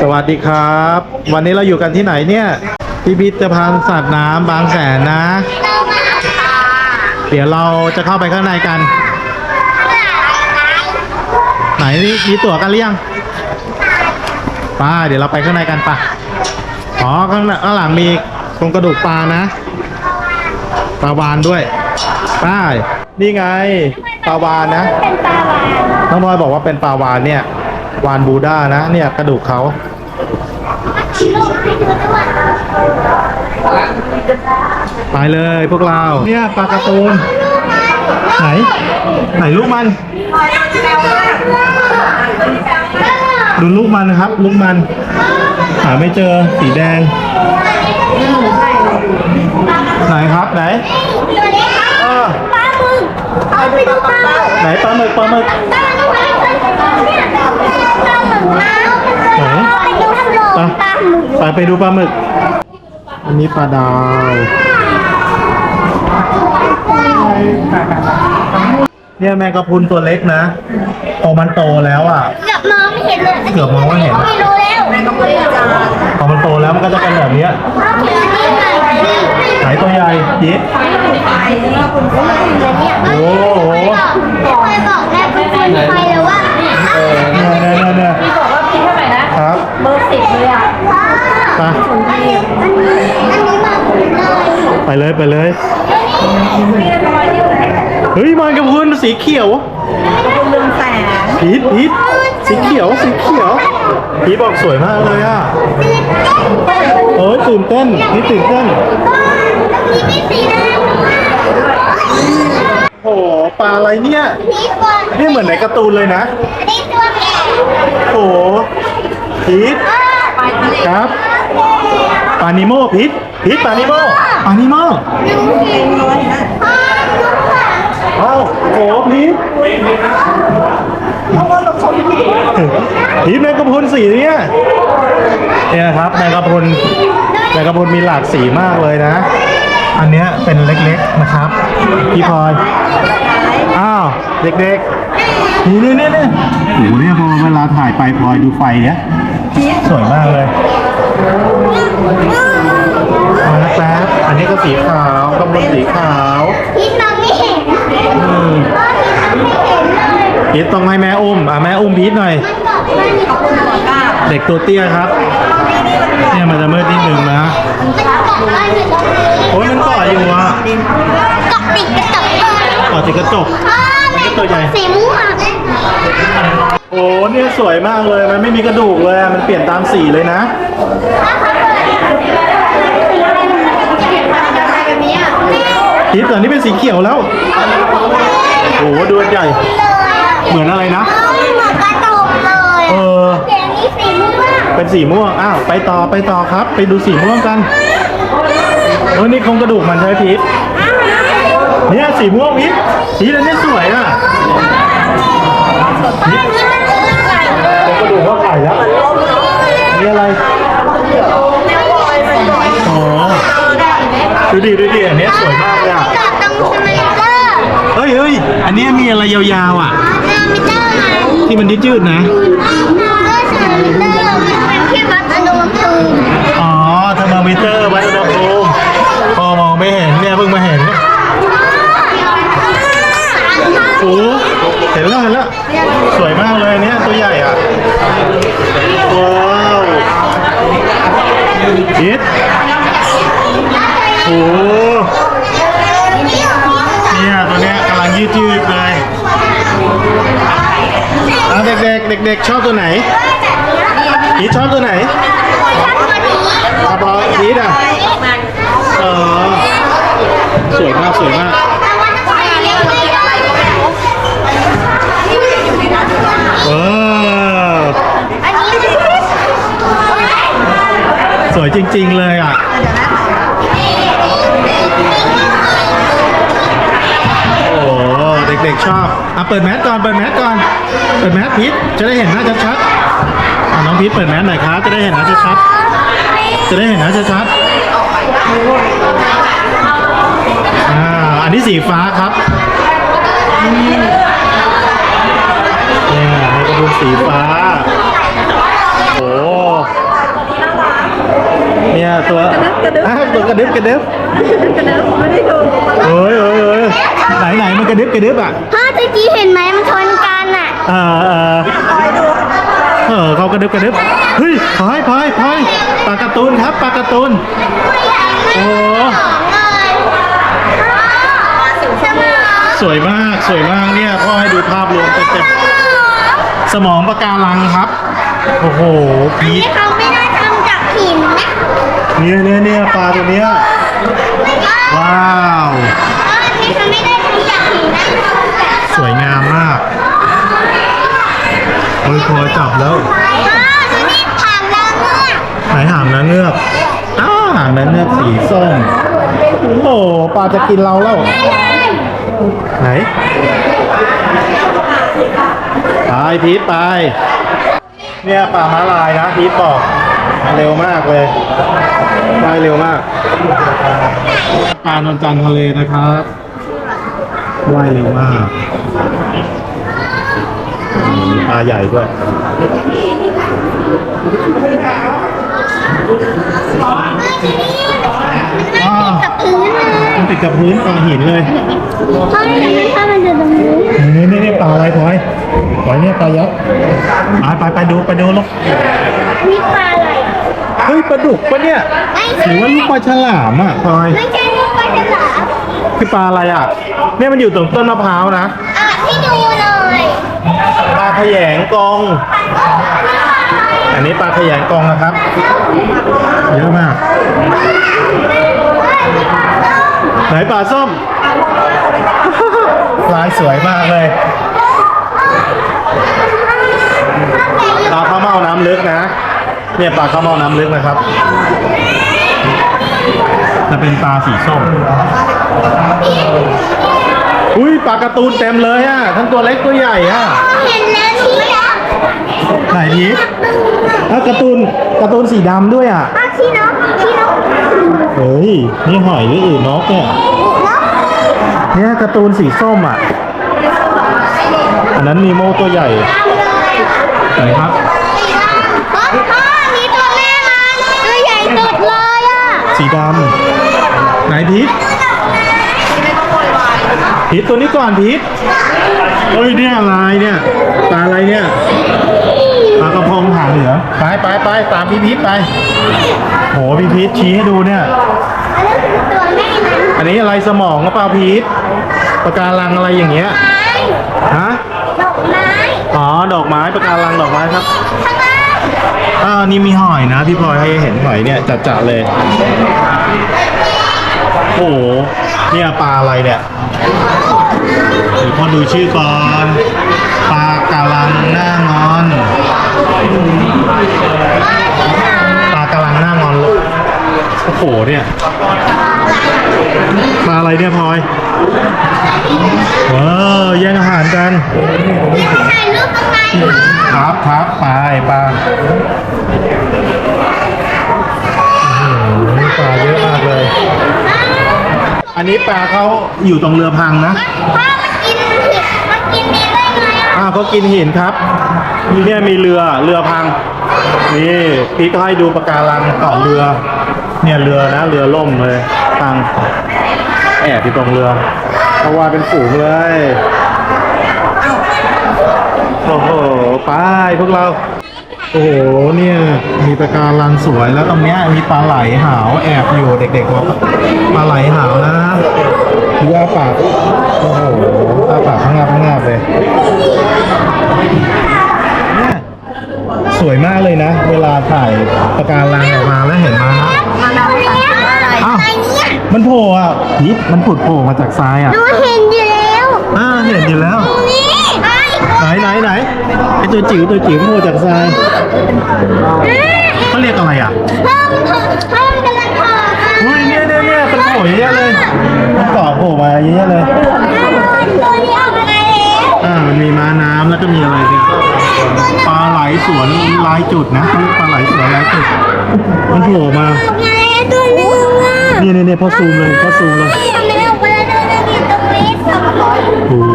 สวัสดีครับ วันนี้เราอยู่กันที่ไหนเนี่ยพิพิธภัณฑ์สัตว์น้ำบางแสนนะเรามาค่ะเดี๋ยวเราจะเข้าไปข้างในกัน ไหนนี่มีตั๋วกันหรือยังไป้าเดี๋ยวเราไปข้างในกันปะอ๋อข้างหลังข้างหลังมีโครงกระดูกปลานะปลาวานด้วยไป้านี่ไงปลาวานนะ เป็นปลาวานน้องบอยบอกว่าเป็นปลาวานเนี่ย วานบูด้านะเนี่ยกระดูกเขาลูกให้ดูด้วยไปเลยพวกเรา เนี่ยปลาการ์ตูน ไหน ไหนลูกมัน ดูลูกมันนะครับ ลูกมัน หาไม่เจอสีแดง ไหนครับไหนตัวนี้เออปลาหมึกเอาไปดูปลาหมึกไหนปลาหมึกปลาหมึก ไหนไปดูทำโลปลาหมึกไปไปดูปลาหมึก อันนี้ปลาดาวเนี่ยแมงกะพรุนตัวเล็กนะพอมันโตแล้วอะ เกือบมองไม่เห็นเลยเกือบมองไม่เห็นไม่รู้แล้วแม่ก็ไม่รู้จักพอมันโตแล้วมันก็จะเป็นแบบเนี้ยไหนตัวใหญ่ยิบโอ้โหไม่เคยบอกแม่เป็นคนไทยเลยว่า เนี่ยเนี่ยเนี่ยเนี่ยบอกว่าพี่เท่าไหร่นะ ครับเบอร์สิบเลยอะไปอันนี้อันนี้อันนี้มาเลยไปเลยไปเลยเฮ้ยมันกระพุนสีเขียวคุณลืมแสงพีทพีทสีเขียวสีเขียวพีทบอกสวยมากเลยอะเอ้ยตื่นเต้นนี่ตื่นเต้นนี่มีสีแดงโอ้โหปลาอะไรเนี่ย นี่ตัวนี่เหมือนในการ์ตูนเลยนะอันนี้ตัวแก่โอ้โหพีทครับ ปลานิโมพีทพีทปลานิโมปลานิโมพ่อลูกค่ะเอ้าโอ้โหพีทพีทแมงกะพรุนสีเนี่ยเนี่ยครับแมงกะพรุนแมงกะพรุนมีหลากสีมากเลยนะ อันเนี้ยเป็นเล็กๆนะครับ พี่พลอย อ้าว เด็กๆ นี่นี่นี่นี่โอ้โหเนี่ยพอเวลาถ่ายไปพลอยดูไฟเนี้ยสวยมากเลยมาแล้วแป๊บอันนี้ก็สีขาวกำบลสีขาวพี่น้องไม่เห็นอืมพ่อพี่น้องไม่เห็นเลยพีทต้องให้แม่อุ้ม อะแม่อุ้มพีทหน่อย มันบอกว่ามีขอบคุณหัวก้าเด็กตัวเตี้ยครับ เนี่ยมันจะมืดนิดนึงนะมันบอกว่าอยู่ตรงนี้โอ้ยมันเกาะอยู่อะเกาะติดกระจกเลยเกาะติดกระจกพ่อแม่ตัวใหญ่สีม่วงโอ้เนี่ยสวยมากเลย มันไม่มีกระดูกเลยอะมันเปลี่ยนตามสีเลยนะพีทตอนนี้เป็นสีเขียวแล้ว โอ้โหดูอันใหญ่ เหมือนอะไรนะเอาเหมือนกระจกเลยเออเดี๋ยวนี้สีม่วง เป็นสีม่วง อ้าว ไปต่อไปต่อครับ ไปดูสีม่วงกันโอ้นี่โครงกระดูกมันใช่พีทเนี่ยสีม่วงพีทพีทอันนี้สวยอะ โครงกระดูกว่าไข่แล้วนี่อะไรอ๋อดูดิดูดิอันเนี้ยสวยมากเลยอะ จอดตรงสไนเปอร์ เฮ้ยเฮ้ยอันเนี้ยมีอะไรยาวๆอะ เทอร์มิเตอร์ไง ที่มันยืดๆนะ เออเทอร์มิเตอร์มันเป็นที่วัดอุณหภูมิ อ๋อเทอร์โมมิเตอร์วัดอุณหภูมิพอมองไม่เห็นเนี่ยเพิ่งมาเห็น โอ้เห็นแล้วเห็นแล้ว สวยมากเลยเนี่ยตัวใหญ่อะ ว้าว ยิดโอ้เนี่ยตัวเนี้ยกำลังยืดยืดเลยเอาเด็กๆเด็กๆชอบตัวไหนพีทชอบตัวไหนอาบอพีทอะอ๋อสวยมากสวยมากว้าวส วยจริง ๆ เลยอะโอ้โหเด็กๆชอบอะเปิดแมสก่อนเปิดแมสก่อนเปิดแมสพีทจะได้เห็นหน้าชัดๆอะน้องพีทเปิดแมสหน่อยครับจะได้เห็นหน้าชัดๆจะได้เห็นหน้าชัดๆอ่าอันนี้สีฟ้าครับเนี่ยให้กระดูกสีฟ้าตัว กระดึ๊บกระดึ๊บอ่ตัวกระดึบกระดึบกระดึ๊บไม่ได้ดูเอ้ยเอ้ยเอ้ยไหนไหนมันกระดึบกระดึบอะพ่อตะกี้เห็นไหมมันชนกันอะเออเออคอยดูเออเขากระดึบกระดึบเฮ้ยพายพายพายปลาการ์ตูนครับปลาการ์ตูนโอ้โหสวยมากสวยมากเนี่ยพ่อให้ดูภาพรวมเต็มๆสมองปะการังครับ โอ้โหพีที่ทเขาไม่ได้ทำจากหินนะ เนี่ยเนี่ยเนี่ยปลาตัวเนี้ยว้าวอันนี้เขาไม่ได้ทำจากหินนะสวยงามมากโอ้ยพอจับแล้วพ่อดูนี่ถามเราเมื่อไหนหางนั้นเงือกอ้าวหางนั้นเงือกสีส้มโอ้โหปลาจะกินเราแล้ว ไหนไปพีทไป เนี่ยปลาม้าลายนะพีทบอก เร็วมากเลยว่ายเร็วมากปลานนจันทะเลนะครับว่ายเร็วมากปลาใหญ่ด้วยอ้าวกับพื้นเลยมันติดกับพื้นปลาหินเลยพ่อเห็นไหมถ้ามันจะตรงนี้นี่นี่นี่ปลาอะไรพลอยพลอยเนี่ยปลายักษ์ไปไปไปดูไปดูลูกนี่ปลาอะไร เฮ้ยปลาดุกปะเนี่ยไม่หใช่รือว่าลูกปลาฉลามอะพลอยไม่ใช่ลูกปลาฉลามคือปลาอะไรอะ เนี่ยมันอยู่ตรงต้นมะพร้าวนะอะให้ดูหน่อยปลาขยงกอง อันนี้ปลาขยงกองนะครับ เยอะมาก ไหนปลาส้มลายสวยมากเลย ปลาข้าวเม่าน้ำลึกนะ เนี่ยปลาข้าวเม่าน้ำลึกนะครับ จะเป็นปลาสีส้ม อุ้ยปลาการ์ตูนเต็มเลยอะ ทั้งตัวเล็กตัวใหญ่อะ เห็นแล้วที่อะไหนพีอะการ์ตูนการ์ตูนสีดำด้วยอะอะที่นกที่นกเฮ้ย นี่หอยหรืออื่นนกเนี่ย นกเนี่ยการ์ตูนสีส้มอะ อันนั้นนีโมตัวใหญ่ไหนครับ พ่อพ่อมีตัวแม่มันตัวใหญ่สุดเลยอะ สีดำไหนพีทพีทตัวนี้ก่อนพีทเฮ้ยเนี่ยอะไรเนี่ยปลาอะไรเนี่ยปลากระพงหางเหลืองไปไปไปตามพี่พีทไปโหพี่พีทชี้ให้ดูเนี่ยอันนั้นคือตัวแม่มันอันนี้อะไรสมองก็ปลาพีทปะการังอะไรอย่างเงี้ยไม้ฮะดอกไม้อ๋อดอกไม้ปะการังดอกไม้ครับข้างล่าง อ่านี่มีหอยนะ พี่พลอยให้เห็นหอยเนี่ยจัดๆเลยโอ้โหเนี่ยปลาอะไรเนี่ยเดี๋ยวพ่อดูชื่อก่อนปลากาลังหน้างอนปลากาลังหน้างอนลูกโอ้โหเนี่ย ปลาอะไรเนี่ยพลอยว้าวแย่งอาหารกันนี่ไปถ่ายรูปตรงไหนคะครับครับไปปลาอื้อหือปลาเยอะมากเลย อันนี้ปลาเขาอยู่ตรงเรือพังนะพ่อมันกินผิดมันกินดีได้ไงอะอ้าวเขากินหินครับเนี่ยมีเรือเรือพัง นี่พี่ก็ให้ดูปะการังเกาะเรือ เนี่ยเรือนะเรือล่มเลย พังแอบอยู่ตรงเรือเพราะว่าเป็นฝูงเลยโอ้โหไปพวกเรา โอ้โหเนี่ยมีปะการังสวยแล้วตรงเนี้ยมีปลาไหลหาวแอบอยู่เด็กๆบอกปลาไหลหาวนะดูอาปากโอ้โหอาปากข้างงาข้างงาเลยเนี่ยสวยมากเลยนะ เวลาถ่ายปะการังออกมาแล้วเห็นมานะ มันโผล่อะพีทมันผุดโผล่มาจากทรายอะดูเห็นอยู่แล้วอ่าเห็นอยู่แล้วนี่ไอ้ไหนไหนไหนไอตัวจิ๋วตัวจิ๋วโผล่จากทรายเขาเรียกอะไรอะเพิ่มเพิ่มเพิ่มกำลังพอค่ะอุ้ยเนี่ยเนี่ยเนี่ยเป็นโผล่เยอะเลยมันเกาะโผล่มาเยอะเลยตัวนี้ออกมาแล้วอ่ามันมีม้าน้ำแล้วก็มีอะไรเนี่ยปลาไหลสวนลายจุดนะเขาเรียกปลาไหลสวนลายจุดมันโผล่มา เนี่ยเนี่ยเนี่ยพอซูมเลยพอซูมเลยทำไมออกมาแล้วตัวนึงตรงนี้สองคนโอ้โห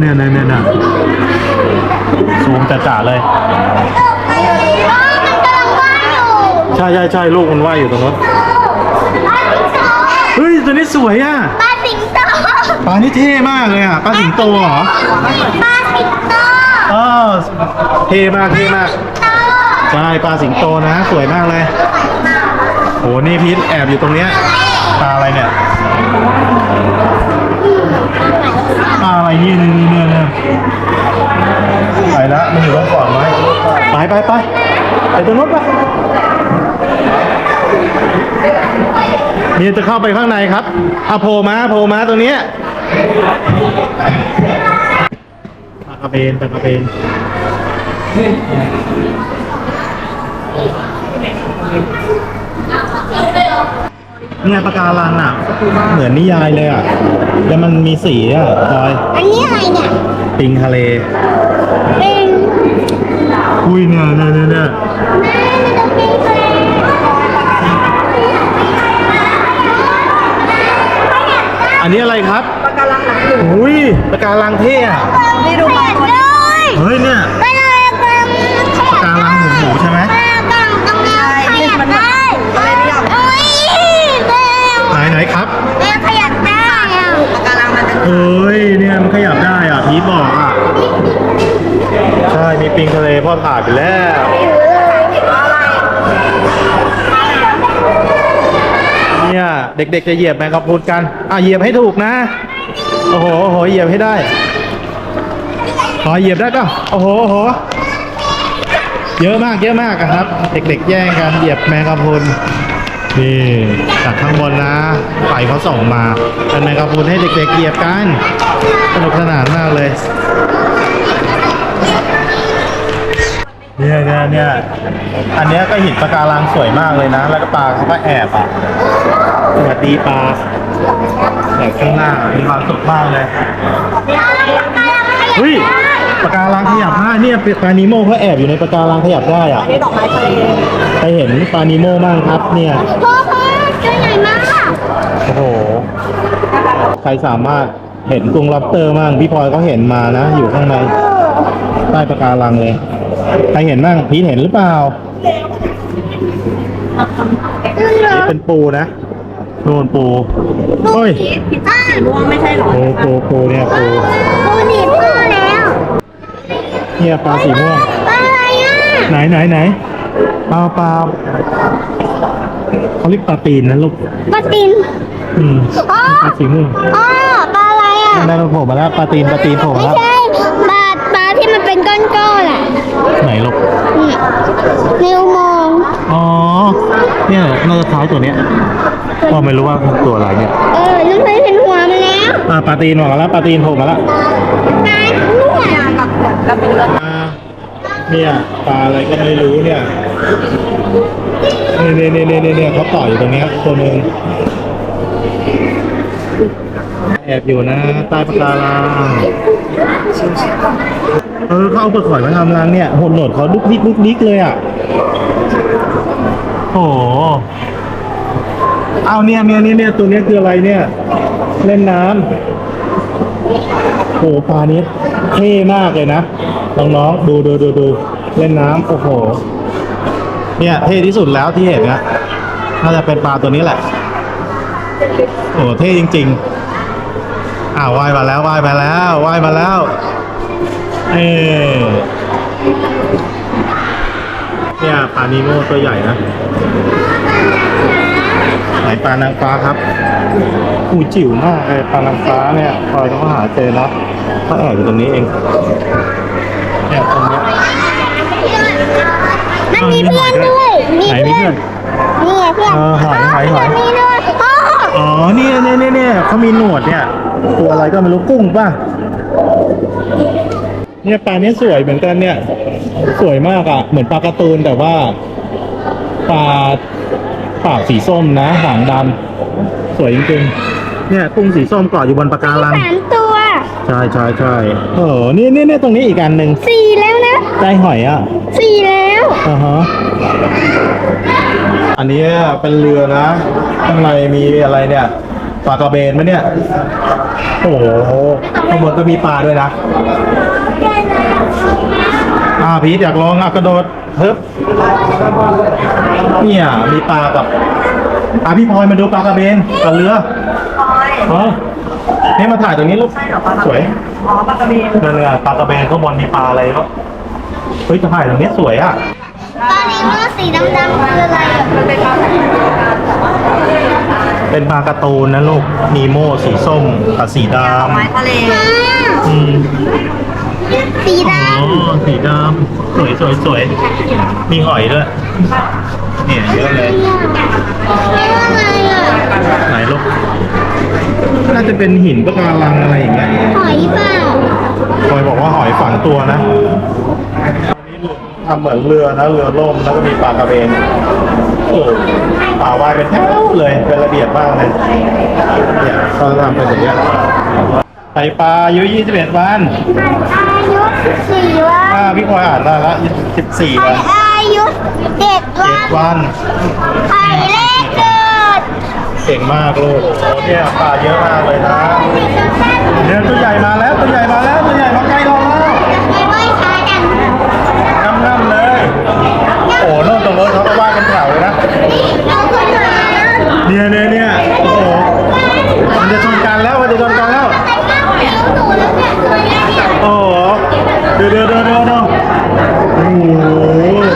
เนี่ยเนี่ยเนี่ยเนี่ยซูมจ่าๆเลยอ๋อมันกำลังว่ายอยู่ใช่ใช่ใช่ลูกมันว่ายอยู่ตรงนู้นอ๋อเฮ้ยตัวนี้สวยอะปลาสิงโตปลานี่เท่มากเลยอะปลาสิงโตเหรอปลาสิงโตเออเท่มากเท่มากใช่ปลาสิงโตนะ สวยมากเลยโหนี่พีทแอบอยู่ตรงเนี้ย ปลาอะไรเนี่ยปลาอะไรนี่นี่นี่เนี่ยเนี่ยไปแล้วมันอยู่ตรงก่อนไหมไปไปไปไปตรงนู้นไปมีจะเข้าไปข้างในครับเอาโผล่มาโผล่มาตรงเนี้ยปลากระเบนปลากระเบนเนี่ยปะการังอะ เหมือนนิยายเลยอะ แล้วมันมีสีอะพลอยอันนี้อะไรเนี่ยปิงทะเล เป็นอุ้ยเนี่ยเนี่ยเนี่ยเนี่ยแม่มันจะเป็นทะเลอันนี้อะไรครับปากการังหลังหมูอุ้ยปะการังเท่อะนี่ดูปลาตัวเลนี้ยเฮ้ยเนี่ยเป็นอะไรกันปะการังหมูหมูใช่ไหม ปลากระตรงนี้ขยับได้โอ้ยแม่ ไหนไหนครับ แม่ขยับได้อะ ปากการังมันจะ เอ้ยเนี่ยมันขยับได้อะพีทบอกอะ ใช่มีปิงทะเลพ่อถ่ายไปแล้ว เนี่ยเด็กๆจะเหยียบแมงกะพรุนกัน อะเหยียบให้ถูกนะ โอ้โหโอ้โหเหยียบให้ได้พอเหยียบได้ก็โอ้โหโอ้โห เยอะมากเยอะมากอะครับ เด็กๆแย่งกันเหยียบแมงกะพรุน นี่จากข้างบนนะไฟเขาส่งมา เป็นแมงกะพรุนให้เด็กๆเหยียบกัน สนุกสนานมากเลยเนี่ยเนี่ยเนี่ยอันเนี้ยก็หินปะการังสวยมากเลยนะ แล้วก็ปลาเขาก็แอบอะ สวัสดีปลาแอบข้างหน้ามีความสุขมากเลย เฮ้ย ปะการังขยับได้เนี่ยปลานิโมเขาแอบอยู่ในปะการังขยับได้อะนี่ดอกไม้ทะเลใครเห็นปลานิโมบ้างครับเนี่ยพ่อพ่อตัวใหญ่มากโอ้โหใครสามารถเห็นกรุงล็อบสเตอร์มั่งพี่พลอยก็เห็นมานะ อยู่ข้างในใต้ปะการังเลยใครเห็นบ้างพีทเห็นหรือเปล่านี่เป็นปูนะโน่นปูเฮ้ยอ้าม่วงไม่ใช่หรอปูปูปูเนี่ยปูปูหนีพ่อแล้ว เนี่ยปลาสีม่วง ปลาอะไรอะไหนไหนไหนปลาปลาเขาเรียกปลาตีนนะลูกปลาตินอืมอ๋อปลาสีม่วงอ๋อปลาอะไรอะนั่นมันโผล่มาแล้วปลาตีนปลาตีนโผล่มาไม่แล้วใช่ปลาปลาที่มันเป็นก้อนๆอะไหนลูกนี่ในอุโมงค์อ๋อเนี่ยน่าจะคล้ายตัวเนี้ยก็ไม่รู้ว่าตัวอะไรเนี่ย เออน้องเคยเห็นหัวมัน แล้วอ่าปลาตีนมาแล้วปลาตีนโผล่มาแล้วปลาหัวกับกับเป็นเลือดอ่าเนี่ยปลาอะไรก็ไม่รู้เนี่ยนี่นี่นี่นี่นี่เขาต่ออยู่ตรงเนี้ยตัวหนึ่งแอบอยู่นะใต้ปะการังเออเขาเอาปลาข่อยมาทำรังเนี่ยหดหนวดเขาดุกดิกดุกดิกเลยอะโอ้โหเอาเนี่ยเนี่ยเนี่ยเนี่ยตัวเนี้ยคืออะไรเนี่ย เล่นน้ำโอ้โหปลานี้เท่มากเลยนะ น้องๆ ดูดูดูดูเล่นน้ำโอ้โห เนี่ย เท่ที่สุดแล้วที่เห็นนะน่าจะเป็นปลาตัวนี้แหละ โอ้เท่จริง ๆ อ้าวว่ายมาแล้วว่ายมาแล้วว่ายมาแล้ว เออเนี่ยปลานีโมตัวใหญ่นะไหนปลานางฟ้าครับ อูจิ๋วมากเลยปลานางฟ้าเนี่ยคอยต้องหาเจอนะก็แอบอยู่ตรงนี้เองเนี่ยตรงเนี้ยมันมีเพื่อนด้วย มีไหนมีเพื่เพื่ออน น นี่ไงเพื่อนเออหอยหอยหอยมีด้วยพ่ออ๋อเนี่ยเนี่ยเนี่ยเนี่ยเขามีหนวดเนี่ย ตัวอะไรก็ไม่รู้กุ้งป่ะ เนี่ยปลาเนี้ยสวยเหมือนกันเนี่ย สวยมากอะ่ะ เหมือนปลาการ์ตูนแต่ว่าปลาปากสีส้มนะ หางดำสวยจริงๆ เนี่ยกุ้งสีส้มเกาะอยู่บนปะการัง สามตัวใช่ใช่ใช่โอ้โหนี่นี่นี่ตรงนี้อีกอันหนึ่งสี่แล้วนะใจหอยอะสี่แล้วอ่าฮะอันนี้เป็นเรือนะ ข้างในมีอะไรเนี่ยปลากระเบนไหมเนี่ย โอ้โหข้างบนก็มีปลาด้วยนะอ่าพีทอยากลองอะกระโดดเฮ้บเนี่ยมีปลากับอะพี่พลอยมาดูปลากระเบนกับเรือ พลอยเฮ้ยนี่มาถ่ายตรงนี้ลูก ใช่เหรอปลากระสวยอ๋อปลากระเบนนั่นไงปลากระเบนข้างบนมีปลาอะไรก็เฮ้ยจะถ่ายตรงนี้สวยอะ ตอนนี้มันสีดำๆคืออะไรอะมันเป็นปลาแบบเป็นปลาการ์ตูนนะลูกนีโมสีส้มกับสีดดอกไม้ำทะเลอืมสีดอ๋อสีดำสวยสวยสวยมีหอยด้วย เนี่ยเยอะเลยำนี่อะไรอะไหนลูก น่าจะเป็นหินปะการังอะไรอย่างเงี้ยหอยเปล่าคอยบอกว่าหอยฝังตัวนะทำเหมือนเรือนะเรือล่มแล้วก็มีปลากระเบนโอ้ป่าว่ายเป็นแถวเลยเป็นระเบียบมากเลยเนี่ยเขาทำเป็นอย่างเงี้ยไข่ปลาอายุ21 วันอายุสี่วันอ่าพี่พลอยอ่านได้ละ14วันอายุเจ็ดวัน7วันไข่แรกเกิด เก่งมากลูกโอ้เนี่ยปลาเยอะมากเลยนะเดี๋ยวตัวใหญ่มาแล้วตัวใหญ่มาแล้วตัวใหญ่มาใกล้เราแล้วไม่ไหวช้าจังง่ำๆเลย โอ้โน่นตรงโน้นเขาก็ว่ายเป็นแถวเลยนะเนี่ยเนี่ยเนี่ยโอ้โหมันจะชนกันแล้วมันจะชนกันแล้ว โอ้โหเดี๋ยวเดี๋ยวเดี๋ยวเดี๋ยวเดี๋ยวโอ้โห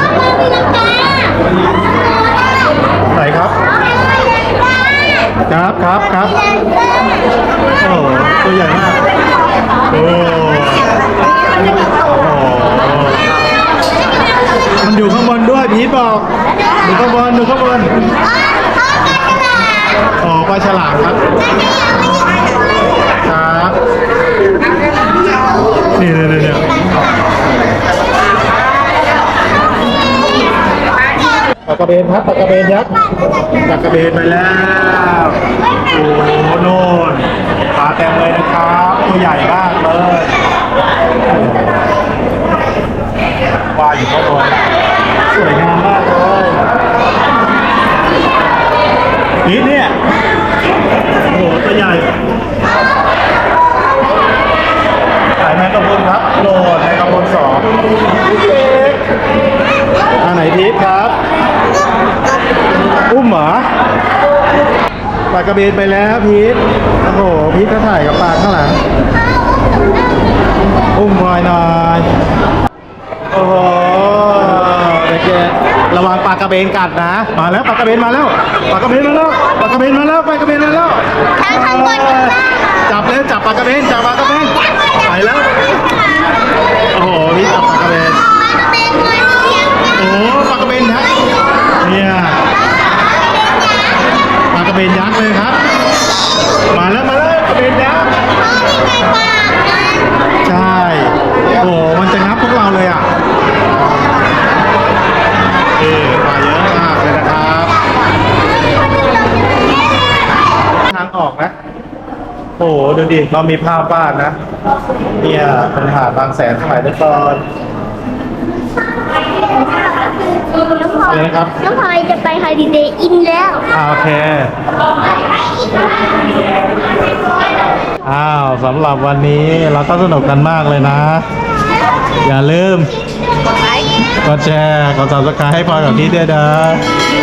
ครับครับครับโอ้โหตัวใหญ่มากโอ้โหมันอยู่ข้างบนด้วยพีทบอกดูข้างบนดูข้างบนอ๋อปลาฉลามครับครับนี่นี่นี่นี่ ปลากระเบนครับปลากระเบนยักษ์ปลากระเบนไปแล้วโอ้โหโน่นปลาเต็มเลยนะครับตัวใหญ่มากเลยปลาอยู่ข้างบนสวยงามมากเลยนี่เนี่ยโอ้โหตัวใหญ่ขายแมงกะพรุนครับโลดแมงกะพรุนสองอันไหนทิพย์ครับ เหรอปลากระเบนไปแล้วพีทโอ้โหพีทก็ถ่ายกับปลาข้างหลังอุ้มพลอยหน่อยโอ้โหเด็กๆระวังปลากระเบนกัดนะ มาแล้วปลากระเบนมาแล้วปลากระเบนมาแล้วปลากระเบนมาแล้วปลากระเบนมาแล้วทั้งข้างบนข้างล่างจับเลยจับปลากระเบนจับปลากระเบนไปแล้วโอ้โหพี่จับปลากระเบนเป็นคนเลี้ยงโอ้โหปลากระเบนยักษ์เนี่ยปลากระเบนยักษ์เลยครับ มาแล้วมาแล้วกระเบนยักษ์เขามีไงปากนะใช่โอ้โหมันจะงับพวกเราเลยอะเออปลาเยอะมากเลยนะครับ ทางออกนะโอ้โหดูดิเรามีภาพวาดนะเนี่ยเป็นหาดบางแสนสมัยเมื่อก่อน อะไรนะครับ น้องพลอยจะไปฮอลิเดย์อินแล้วอ่าโอเค อ้าวสำหรับวันนี้เราก็สนุกกันมากเลยนะ อย่าลืม กดไลค์ กดแชร์ กด subscribe ให้พลอยกับพี่ด้วยนะก